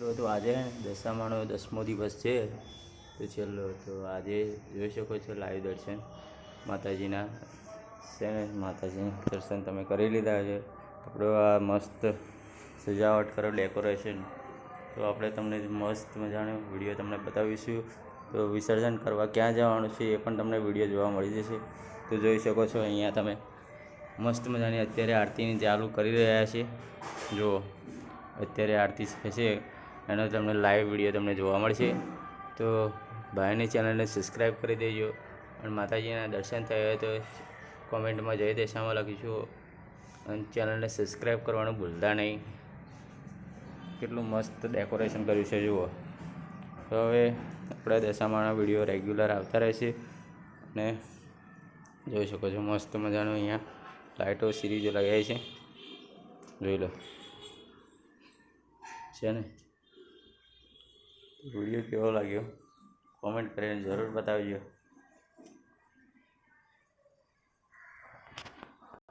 મિત્રો, તો આજે દશામાનો દસમો દિવસ છે. તો છેલ્લો તો આજે જોઈ શકો છો લાઈવ દર્શન માતાજીના. છે માતાજીના દર્શન તમે કરી લીધા છે. આપણો આ મસ્ત સજાવટ કરો ડેકોરેશન તો આપણે તમને મસ્ત મજાનો વીડિયો તમને બતાવીશું. તો વિસર્જન કરવા ક્યાં જવાનું છે એ પણ તમને વીડિયો જોવા મળી જશે. તો જોઈ શકો છો અહીંયા તમે મસ્ત મજાની અત્યારે આરતીની ચાલુ કરી રહ્યા છે. જુઓ, અત્યારે આરતી થશે. એનો તમને લાઈવ વીડિયો તમને જોવા મળશે. તો ભાઈની ચેનલને સબસ્ક્રાઈબ કરી દેજો અને માતાજીના દર્શન થયા હોય તો કોમેન્ટમાં જય દેશામાં લખીશું અને ચેનલને સબસ્ક્રાઈબ કરવાનું ભૂલતા નહીં. કેટલું મસ્ત ડેકોરેશન કર્યું છે, જુઓ. તો હવે આપણે દશામાના વીડિયો રેગ્યુલર આવતા રહેશે અને જોઈ શકો છો, મસ્ત મજાનું અહીંયા લાઇટો સિરીઝો લગાવી છે. જોઈ લો. છે ને? વીડિયો કેવો લાગ્યો? કોમેન્ટ કરીને જરૂર બતાવજો.